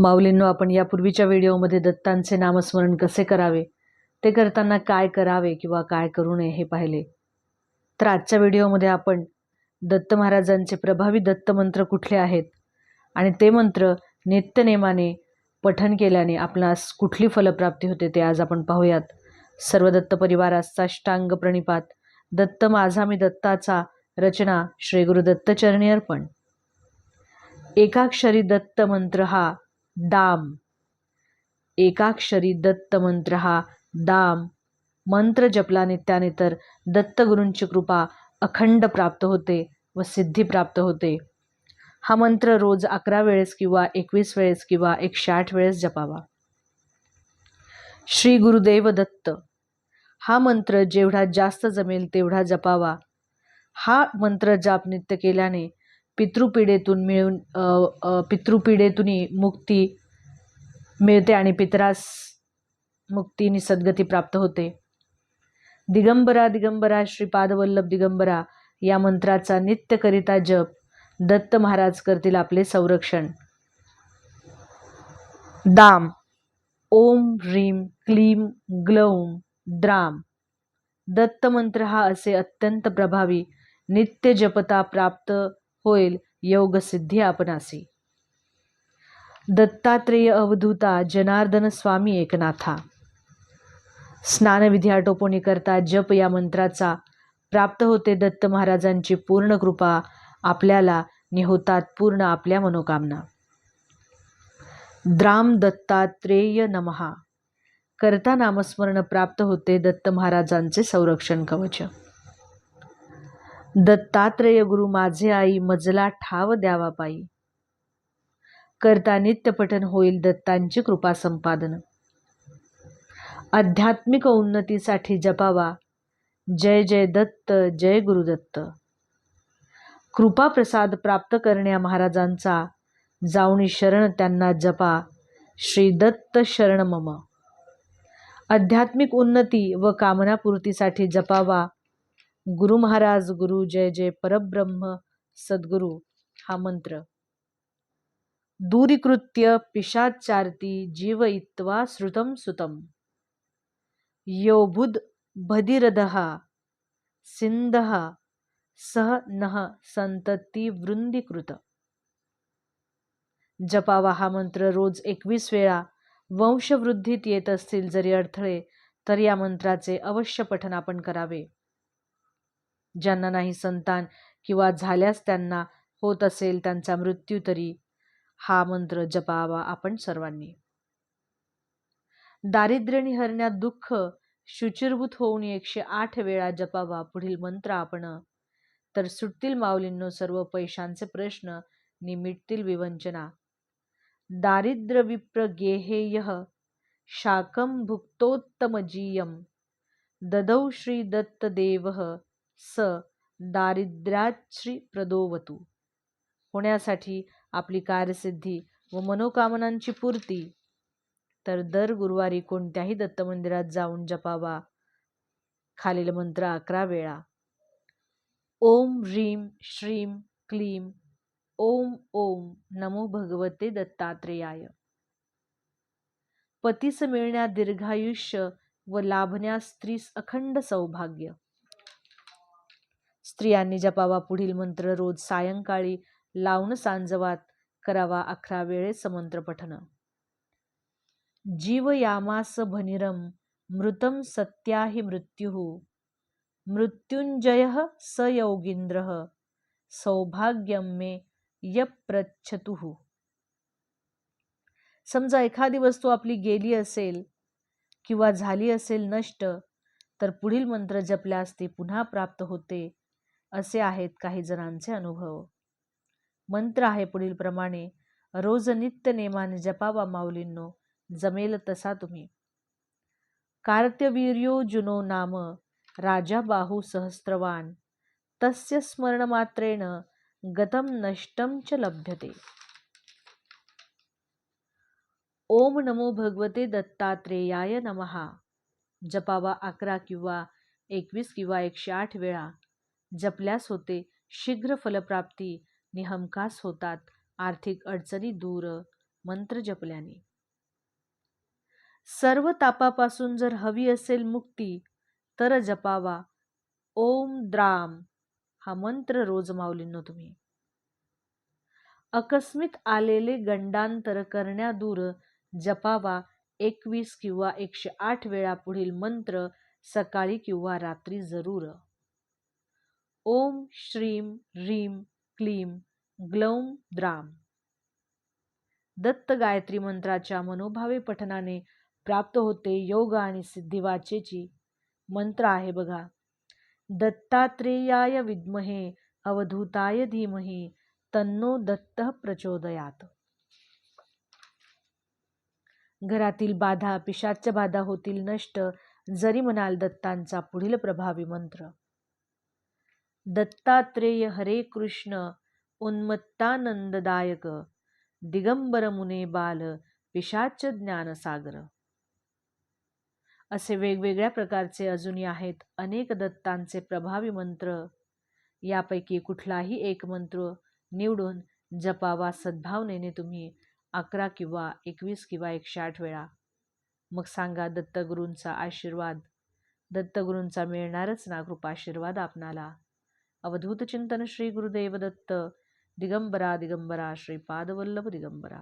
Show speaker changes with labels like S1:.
S1: माऊलींनो आपण यापूर्वीच्या व्हिडिओमध्ये दत्तांचे नामस्मरण कसे करावे? ते करताना काय करावे किंवा काय करू नये हे पाहिले. तर आजच्या व्हिडिओमध्ये आपण दत्त महाराजांचे प्रभावी दत्त मंत्र कुठले आहेत? आणि ते मंत्र नित्यनेमाने पठन केल्याने आपणास कुठली फलप्राप्ती होते ते आज आपण पाहूयात. सर्व दत्त परिवारास साष्टांग प्रणिपात. दत्त माझा मी दत्ताचा रचना श्री गुरु दत्तचरणी अर्पण. एकाक्षरी दत्त मंत्र हा दाम. एकाक्षरी दत्त मंत्र हा दाम. मंत्र जपला नित्याने तर दत्तगुरूंची कृपा अखंड प्राप्त होते व सिद्धी प्राप्त होते. हा मंत्र रोज अकरा वेळेस किंवा एकवीस वेळेस किंवा एकशे आठ वेळेस जपावा. श्री गुरुदेव दत्त. हा मंत्र जेवढा जास्त जमेल तेवढा जपावा. हा मंत्र जाप नित्य केल्याने पितृपिढेतून मिळून अ, मुक्ती मिळते आणि पितरास मुक्तीनी सद्गती प्राप्त होते. दिगंबरा दिगंबरा श्रीपादवल्लभ दिगंबरा या मंत्राचा नित्य करिता जप दत्त महाराज करतील आपले संरक्षण. दाम ओम ह्रीम क्लीम ग्लौम द्राम. दत्त मंत्र हा असे अत्यंत प्रभावी नित्य जपता प्राप्त होईल योगसिद्धी आपणासी दत्तात्रेय अवधूता जनार्दन स्वामी एकनाथा. स्नानविधी आटोपणी करता जप या मंत्राचा प्राप्त होते दत्त महाराजांची पूर्ण कृपा आपल्याला निहोतात पूर्ण आपल्या मनोकामना. द्राम दत्तात्रेय नमहा. करता नामस्मरण प्राप्त होते दत्त महाराजांचे संरक्षण कवच. दत्तात्रेय गुरु माझे आई मजला ठाव द्यावा पायी. करता नित्यपठन होईल दत्तांची कृपा संपादन. आध्यात्मिक उन्नतीसाठी जपावा. जय जय दत्त जय गुरुदत्त कृपा प्रसाद प्राप्त करण्या महाराजांचा जावणी शरण त्यांना जपा. श्री दत्त शरण मम. आध्यात्मिक उन्नती व कामनापूर्तीसाठी जपावा. गुरु महाराज गुरु जय जय परब्रह्म सद्गुरु हा मंत्र. दूरीकृत्य पिशाचार्ती जीवयित्वा श्रुतं सुतं सुतम बुध भदिरदः सिंधः सह नः संतती वृंदीकृत जपावा हा मंत्र रोज एकवीस वेळा वंशवृद्धीत येत असतील जरी अडथळे तर या मंत्राचे अवश्य पठन आपण करावे. ज्यांना नाही संतान किंवा झाल्यास त्यांना होत असेल त्यांचा मृत्यू तरी हा मंत्र जपावा आपण सर्वांनी. दारिद्र्य हरण्यात दुःख शुचिरभूत होऊन एकशे आठ वेळा जपावा पुढील मंत्र आपण. तर सुटतील माऊलींनो सर्व पैशांचे प्रश्न निमिटतील विवंचना. दारिद्र्य विप्र गेहेय शाकं भुक्तोत्तमजीयम। ददौ श्री दत्तदेव। स. दारिद्र्याश्री प्रदोवतु. होण्यासाठी आपली कार्यसिद्धी व मनोकामनांची पूर्ती. तर दर गुरुवारी कोणत्याही दत्त मंदिरात जाऊन जपावा. खालील मंत्र अकरा वेळा. ओम ह्रीम श्रीम क्लीम. ओम ओम नमो भगवते दत्तात्रेयाय. पतीस मिळण्या दीर्घायुष्य व लाभण्यास स्त्रीस अखंड सौभाग्य. स्त्रियांनी जपावा पुढील मंत्र रोज सायंकाळी लावून सांजवात करावा अकरा वेळेस मंत्र पठन जीव यामास भनिरम मृतम सत्याहि मृत्यु. मृत्युंजय स योगींद्र सौभाग्यम मे यप्रच्छतु. समजा एखादी वस्तू आपली गेली असेल किंवा झाली असेल नष्ट तर पुढील मंत्र जपल्यास ती पुन्हा प्राप्त होते. असे आहेत काही जणांचे अनुभव. मंत्र आहे पुढील प्रमाणे रोज नित्य नेमाने जपावा माऊलींनो जमेल तसा तुम्ही. कार्त्यवीर्यो जुनो नाम राजा बाहू सहस्त्रवान तस्य स्मरणमात्रेण गतम नष्टम च लभ्यते. ओम नमो भगवते दत्तात्रेयाय नमहा जपावा अकरा किंवा एकवीस किंवा एकशे आठ वेळा जपल्यास होते. शीघ्र फलप्राप्ती. निहमकास होतात. आर्थिक अडचणी दूर. मंत्र जपल्याने. सर्व तापापासून जर हवी असेल मुक्ती तर जपावा. ओम द्राम. हा मंत्र रोज माऊलींनो तुम्ही. अकस्मित आलेले गंडांतर करण्यादूर जपावा. एकवीस किंवा एकशे आठ वेळा पुढील मंत्र सकाळी किंवा रात्री जरूर. ओम श्रीम ह्रीम क्लीम ग्लौम द्राम दत्त गायत्री मंत्राच्या मनोभावे पठनाने प्राप्त होते योग आणि सिद्धिवाचेची मंत्र आहे बघा. दत्तात्रेयाय विद्महे अवधूताय धीमही तन्नो दत्त प्रचोदयात. घरातील बाधा पिशाच्य बाधा होतील नष्ट जरी म्हणाल दत्तांचा पुढील प्रभावी मंत्र. दत्तात्रेय हरे कृष्ण उन्मत्तानंददायक दिगंबर मुने बाल पिशाच ज्ञानसागर. असे वेगवेगळ्या प्रकारचे अजूनही आहेत अनेक दत्तांचे प्रभावी मंत्र. यापैकी कुठलाही एक मंत्र निवडून जपावा सद्भावनेने तुम्ही अकरा किंवा एकवीस किंवा एकशे आठ वेळा. मग सांगा दत्तगुरूंचा आशीर्वाद. दत्तगुरूंचा मिळणारच ना कृपाशीर्वाद आपणाला. अवधूत चिंतन श्री गुरुदेव दत्त दिगंबरा दिगंबरा श्रीपादवल्लभ दिगंबरा।